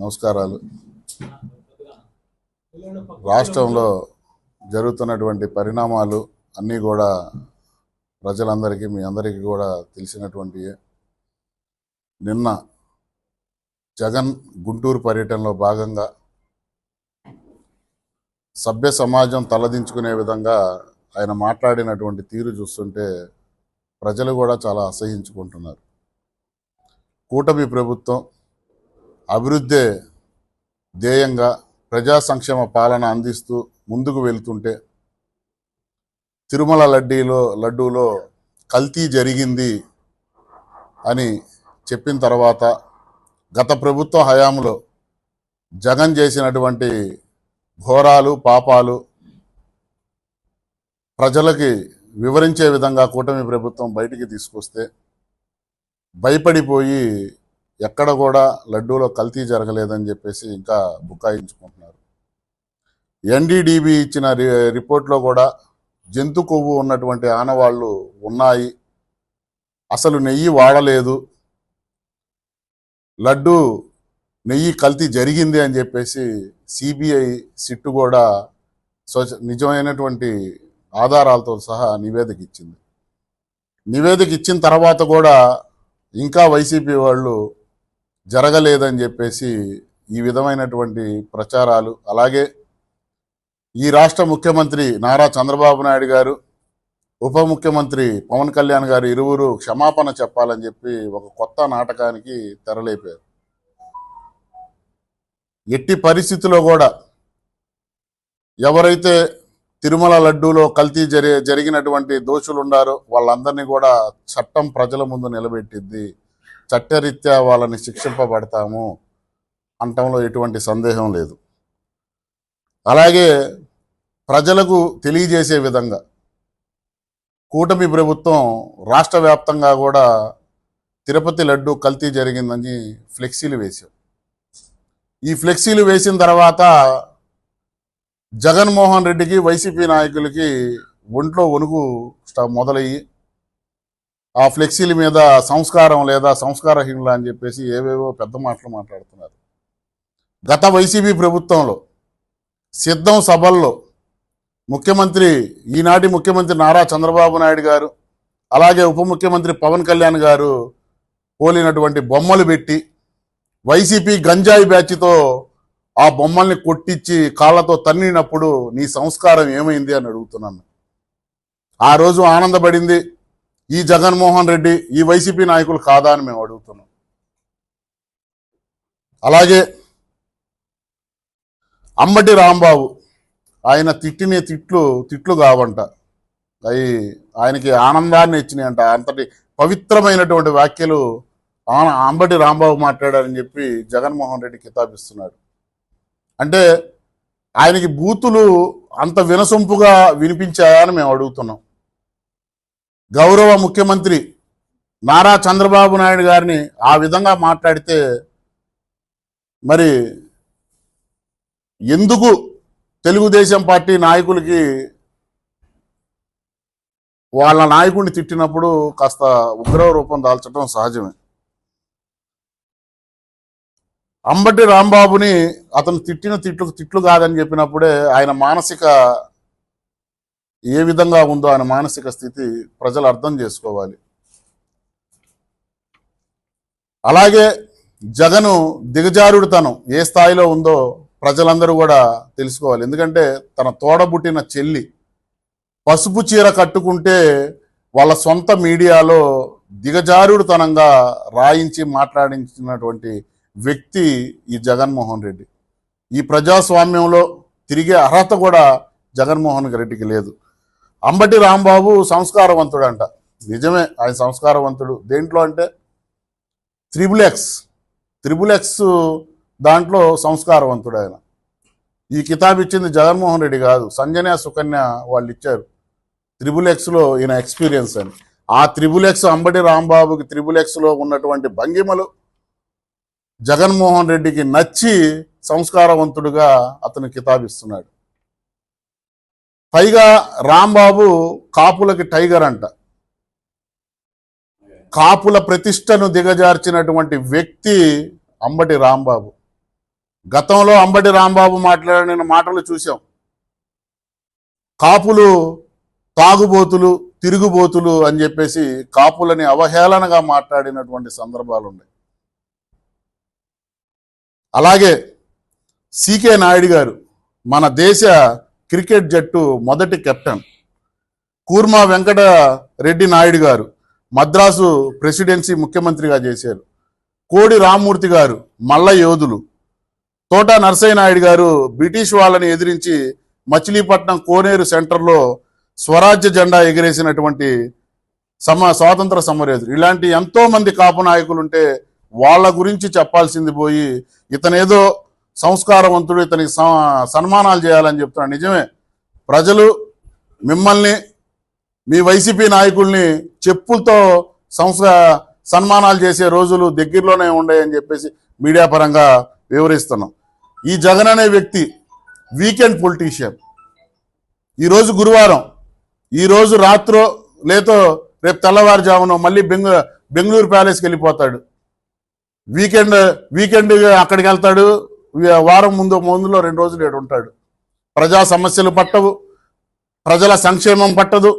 నమస్కారాలు. రాష్ట్రంలో జరుగుతున్నటువంటి పరిణామాలు అన్నీ కూడా ప్రజలందరికీ మీ అందరికీ కూడా తెలిసినటువంటి నిన్న జగన్ గుంటూరు పర్యటనలో భాగంగా సభ్య సమాజం తలదించుకునే విధంగా ఆయన మాట్లాడినటువంటి తీరు చూస్తుంటే ప్రజలు కూడా చాలా అసహించుకుంటున్నారు. కూటమి ప్రభుత్వం అభివృద్ధే ధ్యేయంగా ప్రజా సంక్షేమ పాలన అందిస్తూ ముందుకు వెళ్తుంటే తిరుమల లడ్డీలో లడ్డూలో కల్తీ జరిగింది అని చెప్పిన తర్వాత గత ప్రభుత్వ హయాంలో జగన్ చేసినటువంటి ఘోరాలు పాపాలు ప్రజలకి వివరించే విధంగా కూటమి ప్రభుత్వం బయటికి తీసుకొస్తే భయపడిపోయి ఎక్కడ కూడా లడ్డూలో కల్తీ జరగలేదని చెప్పేసి ఇంకా బుకాయించుకుంటున్నారు. ఎన్డీడీబీ ఇచ్చిన రి రిపోర్ట్లో కూడా జంతు కొవ్వు ఉన్నటువంటి ఆనవాళ్ళు ఉన్నాయి. అసలు నెయ్యి వాడలేదు. లడ్డు నెయ్యి కల్తీ జరిగింది అని చెప్పేసి సిబిఐ సిట్టు కూడా స్వచ్ఛ నిజమైనటువంటి ఆధారాలతో సహా నివేదిక ఇచ్చింది. నివేదిక ఇచ్చిన తర్వాత కూడా ఇంకా వైసీపీ వాళ్ళు జరగలేదని చెప్పేసి ఈ విధమైనటువంటి ప్రచారాలు అలాగే ఈ రాష్ట్ర ముఖ్యమంత్రి నారా చంద్రబాబు నాయుడు గారు ఉప ముఖ్యమంత్రి పవన్ కళ్యాణ్ గారు ఇరువురు క్షమాపణ చెప్పాలని చెప్పి ఒక కొత్త నాటకానికి తెరలేపారు. ఎట్టి పరిస్థితిలో కూడా ఎవరైతే తిరుమల లడ్డూలో కల్తీ జరి జరిగినటువంటి దోషులు ఉన్నారో వాళ్ళందరినీ కూడా చట్టం ప్రజల ముందు నిలబెట్టింది చట్టరీత్యా వాళ్ళని శిక్షింపబడతాము అంటంలో ఎటువంటి సందేహం లేదు. అలాగే ప్రజలకు తెలియజేసే విధంగా కూటమి ప్రభుత్వం రాష్ట్ర వ్యాప్తంగా కూడా తిరుపతి లడ్డు కల్తీ జరిగిందని ఫ్లెక్సీలు వేశాం ఈ ఫ్లెక్సీలు వేసిన తర్వాత జగన్మోహన్ రెడ్డికి వైసీపీ నాయకులకి ఒంట్లో వణుకు మొదలయ్యి ఆ ఫ్లెక్సీల మీద సంస్కారం లేదా సంస్కారహీనులు అని చెప్పేసి ఏవేవో పెద్ద మాటలు మాట్లాడుతున్నారు. గత వైసీపీ ప్రభుత్వంలో సిద్ధం సభల్లో ముఖ్యమంత్రి ఈనాటి ముఖ్యమంత్రి నారా చంద్రబాబు నాయుడు గారు అలాగే ఉప ముఖ్యమంత్రి పవన్ కళ్యాణ్ గారు పోలినటువంటి బొమ్మలు పెట్టి వైసీపీ గంజాయి బ్యాచ్తో ఆ బొమ్మల్ని కొట్టించి కాళ్ళతో తన్నినప్పుడు నీ సంస్కారం ఏమైంది అని అడుగుతున్నాను. ఆ రోజు ఆనందపడింది ఈ జగన్మోహన్ రెడ్డి ఈ వైసీపీ నాయకులు కాదా అని మేము అడుగుతున్నాం. అలాగే అంబటి రాంబాబు ఆయన తిట్టిన తిట్లు తిట్లు కావంట. అవి ఆయనకి ఆనందాన్ని ఇచ్చినాయంట. అంతటి పవిత్రమైనటువంటి వ్యాఖ్యలు అంబటి రాంబాబు మాట్లాడారని చెప్పి జగన్మోహన్ రెడ్డి కితాబిస్తున్నాడు. అంటే ఆయనకి బూతులు అంత వినసొంపుగా వినిపించాయా అని మేము అడుగుతున్నాం. గౌరవ ముఖ్యమంత్రి నారా చంద్రబాబు నాయుడు గారిని ఆ విధంగా మాట్లాడితే మరి ఎందుకు తెలుగుదేశం పార్టీ నాయకులకి వాళ్ళ నాయకుడిని తిట్టినప్పుడు కాస్త ఉగ్ర రూపం దాల్చడం సహజమే. అంబటి రాంబాబుని అతను తిట్టిన తిట్లు తిట్లు కాదని చెప్పినప్పుడే ఆయన మానసిక ఏ విధంగా ఉందో ఆయన మానసిక స్థితి ప్రజలు అర్థం చేసుకోవాలి. అలాగే జగను దిగజారుడుతనం ఏ స్థాయిలో ఉందో ప్రజలందరూ కూడా తెలుసుకోవాలి. ఎందుకంటే తన తోడబుట్టిన చెల్లి పసుపు చీర కట్టుకుంటే వాళ్ళ సొంత మీడియాలో దిగజారుడుతనంగా రాయించి మాట్లాడించినటువంటి వ్యక్తి ఈ జగన్మోహన్ రెడ్డి. ఈ ప్రజాస్వామ్యంలో తిరిగే అర్హత కూడా జగన్మోహన్ రెడ్డికి లేదు. అంబటి రాంబాబు సంస్కారవంతుడు అంట నిజమే ఆయన సంస్కారవంతుడు. దేంట్లో అంటే? Triple X. త్రిబుల్ ఎక్స్ దాంట్లో సంస్కారవంతుడు ఆయన. ఈ కితాబ్ ఇచ్చింది జగన్మోహన్ రెడ్డి కాదు సంజన సుకన్య వాళ్ళు ఇచ్చారు. త్రిబుల్ ఎక్స్లో ఈయన ఎక్స్పీరియన్స్ అని. ఆ త్రిబుల్ ఎక్స్ అంబటి రాంబాబుకి త్రిబుల్ ఎక్స్లో ఉన్నటువంటి భంగిమలు జగన్మోహన్ రెడ్డికి నచ్చి సంస్కారవంతుడుగా అతను కితాబిస్తున్నాడు. పైగా రాంబాబు కాపులకి టైగర్ అంట. కాపుల ప్రతిష్టను దిగజార్చినటువంటి వ్యక్తి అంబటి రాంబాబు. గతంలో అంబటి రాంబాబు మాట్లాడిన మాటలు చూసాం కాపులు తాగుబోతులు తిరుగుబోతులు అని చెప్పేసి కాపులని అవహేళనగా మాట్లాడినటువంటి సందర్భాలు ఉన్నాయి అలాగే సికే నాయుడు గారు మన దేశ క్రికెట్ జట్టు మొదటి కెప్టెన్. కూర్మా వెంకట రెడ్డి నాయుడు గారు మద్రాసు ప్రెసిడెన్సీ ముఖ్యమంత్రిగా చేశారు. కోడి రామ్మూర్తి గారు మల్ల యోధులు. తోట నరసయ్య నాయుడు గారు బ్రిటిష్ వాళ్ళని ఎదిరించి మచిలీపట్నం కోనేరు సెంటర్లో స్వరాజ్య జెండా ఎగిరేసినటువంటి సమ స్వాతంత్ర సమరయోధులు. ఇలాంటి ఎంతోమంది కాపు నాయకులుంటే వాళ్ళ గురించి చెప్పాల్సింది పోయి ఇతనేదో సంస్కారవంతుడు ఇతనికి స- సన్మానాలు చేయాలని చెప్తున్నాడు నిజమే. ప్రజలు మిమ్మల్ని మీ వైసీపీ నాయకుల్ని చెప్పులతో సంస్క సన్మానాలు చేసే రోజులు దగ్గరలోనే ఉన్నాయని చెప్పేసి మీడియా పరంగా వివరిస్తున్నాం. ఈ జగన్ అనే వ్యక్తి వీకెండ్ పొలిటీషియన్. ఈరోజు గురువారం ఈరోజు రాత్రో లేతో రేపు తెల్లవారుజామున మళ్ళీ బెంగ బెంగళూరు ప్యాలెస్కి వెళ్ళిపోతాడు. వీకెండ్ వీకెండ్ అక్కడికి వెళ్తాడు. వారం ముందు ముందులో రెండు రోజులు ఏడు ఉంటాడు. ప్రజా సమస్యలు పట్టవు ప్రజల సంక్షేమం పట్టదు.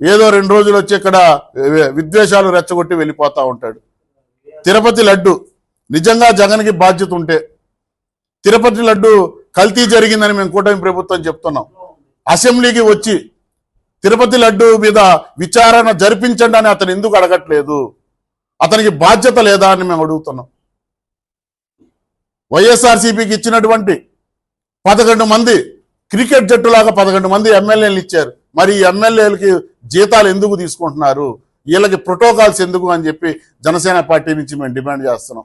ఏదో రెండు రోజులు వచ్చి ఇక్కడ విద్వేషాలు రెచ్చగొట్టి వెళ్ళిపోతూ ఉంటాడు. తిరుపతి లడ్డు నిజంగా జగన్కి బాధ్యత ఉంటే. తిరుపతి లడ్డు కల్తీ జరిగిందని మేము కూటమి ప్రభుత్వం చెప్తున్నాం. అసెంబ్లీకి వచ్చి తిరుపతి లడ్డు మీద విచారణ జరిపించండి అని అతను ఎందుకు అడగట్లేదు? అతనికి బాధ్యత లేదా అని మేము అడుగుతున్నాం. వైఎస్ఆర్సీపీకి ఇచ్చినటువంటి పదకొండు మంది క్రికెట్ జట్టులాగా పదకొండు మంది ఎమ్మెల్యేలు ఇచ్చారు. మరి ఈ ఎమ్మెల్యేలకి జీతాలు ఎందుకు తీసుకుంటున్నారు? వీళ్ళకి ప్రోటోకాల్స్ ఎందుకు అని చెప్పి జనసేన పార్టీ నుంచి మేము డిమాండ్ చేస్తున్నాం.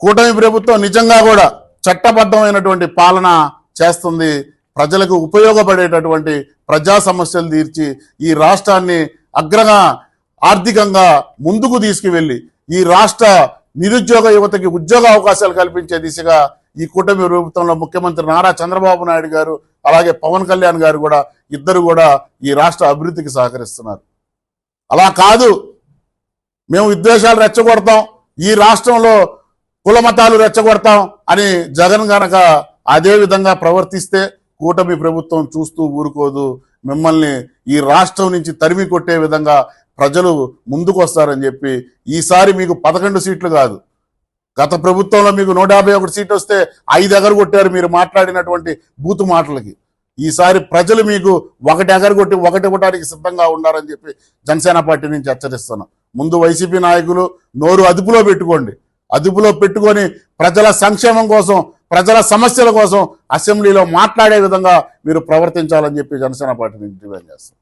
కూటమి ప్రభుత్వం నిజంగా కూడా చట్టబద్ధమైనటువంటి పాలన చేస్తుంది. ప్రజలకు ఉపయోగపడేటటువంటి ప్రజా సమస్యలు తీర్చి ఈ రాష్ట్రాన్ని అగ్రగా ఆర్థికంగా ముందుకు తీసుకువెళ్ళి ఈ రాష్ట్ర నిరుద్యోగ యువతకి ఉద్యోగ అవకాశాలు కల్పించే దిశగా ఈ కూటమి ప్రభుత్వంలో ముఖ్యమంత్రి నారా చంద్రబాబు నాయుడు గారు అలాగే పవన్ కళ్యాణ్ గారు కూడా ఇద్దరు కూడా ఈ రాష్ట్ర అభివృద్ధికి సహకరిస్తున్నారు. అలా కాదు మేము విద్వేషాలు రెచ్చగొడతాం ఈ రాష్ట్రంలో కులమతాలు రెచ్చగొడతాం అని జగన్ గనక అదే విధంగా ప్రవర్తిస్తే కూటమి ప్రభుత్వం చూస్తూ ఊరుకోదు. మిమ్మల్ని ఈ రాష్ట్రం నుంచి తరిమి కొట్టే విధంగా ప్రజలు ముందుకు వస్తారని చెప్పి ఈసారి మీకు పదకొండు సీట్లు కాదు. గత ప్రభుత్వంలో మీకు నూట యాభై ఒకటి సీట్లు వస్తే ఐదు ఎగరగొట్టారు మీరు మాట్లాడినటువంటి బూతు మాటలకి. ఈసారి ప్రజలు మీకు ఒకటి ఎగరగొట్టి ఒకటి ఇవ్వడానికి సిద్ధంగా ఉన్నారని చెప్పి జనసేన పార్టీ నుంచి హెచ్చరిస్తున్నాం. ముందు వైసీపీ నాయకులు నోరు అదుపులో పెట్టుకోండి. అదుపులో పెట్టుకొని ప్రజల సంక్షేమం కోసం ప్రజల సమస్యల కోసం అసెంబ్లీలో మాట్లాడే విధంగా మీరు ప్రవర్తించాలని చెప్పి జనసేన పార్టీ నుంచి డిమాండ్ చేస్తాం